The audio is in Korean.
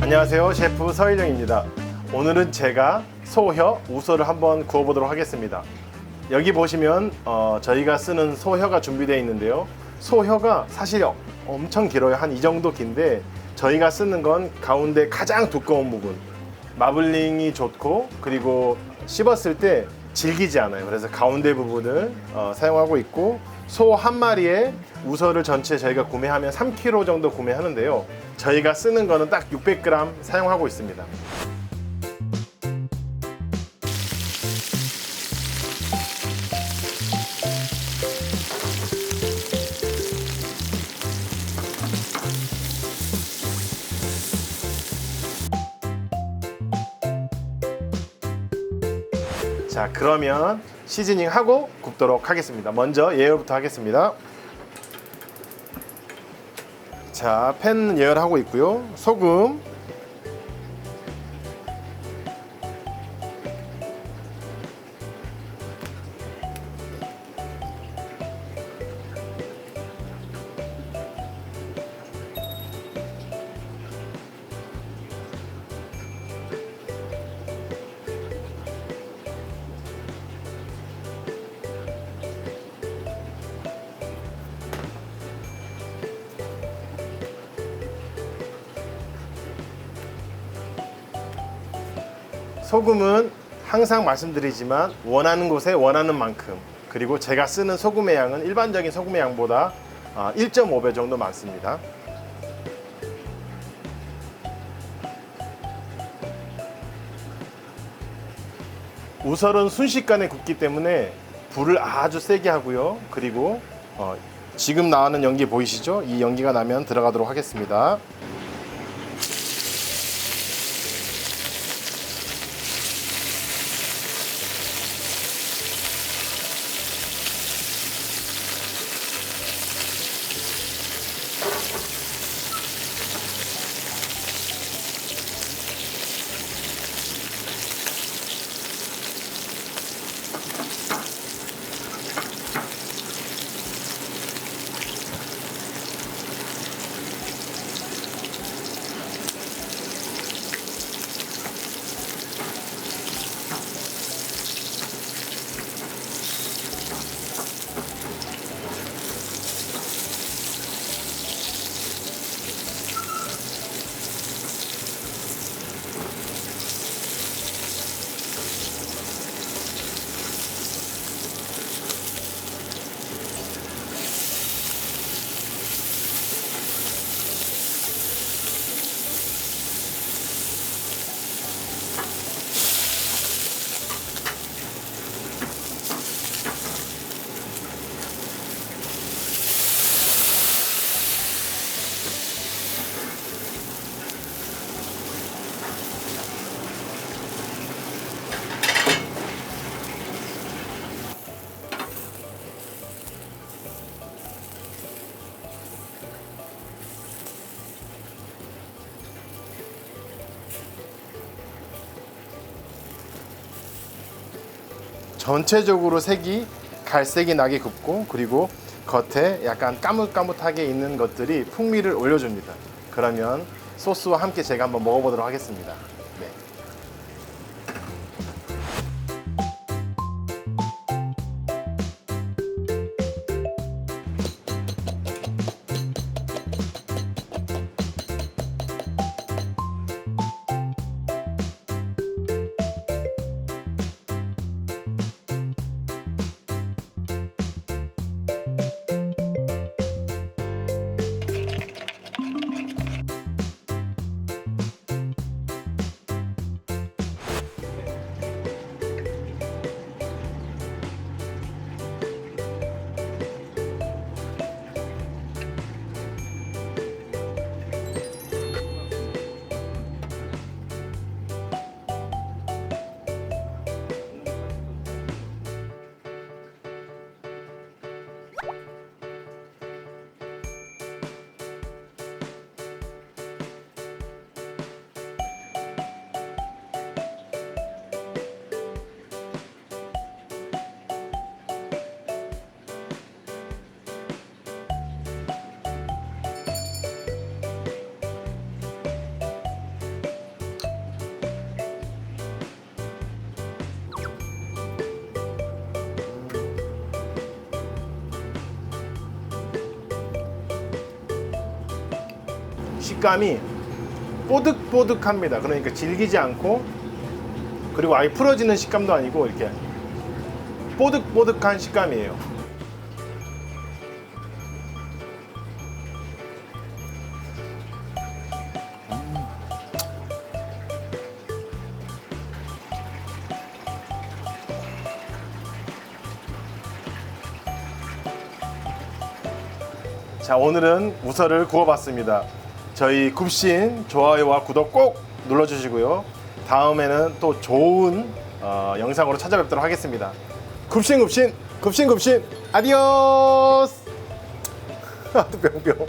안녕하세요. 셰프 서일영입니다. 오늘은 제가 소혀 우설을 한번 구워 보도록 하겠습니다. 여기 보시면 어, 저희가 쓰는 소혀가 준비되어 있는데요. 소혀가 사실 엄청 길어요. 한 이 정도 긴데 저희가 쓰는 건 가운데 가장 두꺼운 부분. 마블링이 좋고 그리고 씹었을 때 질기지 않아요. 그래서 가운데 부분을 어, 사용하고 있고 소 한 마리에 우설을 전체 저희가 구매하면 3kg 정도 구매하는데요. 저희가 쓰는 거는 딱 600g 사용하고 있습니다. 자 그러면 시즈닝 하고 굽도록 하겠습니다. 먼저 예열부터 하겠습니다. 자 팬 예열하고 있고요. 소금 소금은 항상 말씀드리지만 원하는 곳에 원하는 만큼 그리고 제가 쓰는 소금의 양은 일반적인 소금의 양보다 1.5배 정도 많습니다. 우설은 순식간에 굽기 때문에 불을 아주 세게 하고요. 그리고 어, 지금 나오는 연기 보이시죠? 이 연기가 나면 들어가도록 하겠습니다. 전체적으로 색이 갈색이 나게 굽고 그리고 겉에 약간 까뭇까뭇하게 있는 것들이 풍미를 올려줍니다. 그러면 소스와 함께 제가 한번 먹어보도록 하겠습니다. 식감이 뽀득뽀득합니다. 그러니까 질기지 않고 그리고 아예 풀어지는 식감도 아니고 이렇게 뽀득뽀득한 식감이에요. 자 오늘은 우설을 구워봤습니다. 저희 굽신 좋아요와 구독 꼭 눌러주시고요. 다음에는 또 좋은 어, 영상으로 찾아뵙도록 하겠습니다. 굽신 굽신 굽신 굽신 아디오스. 아, 또 병병.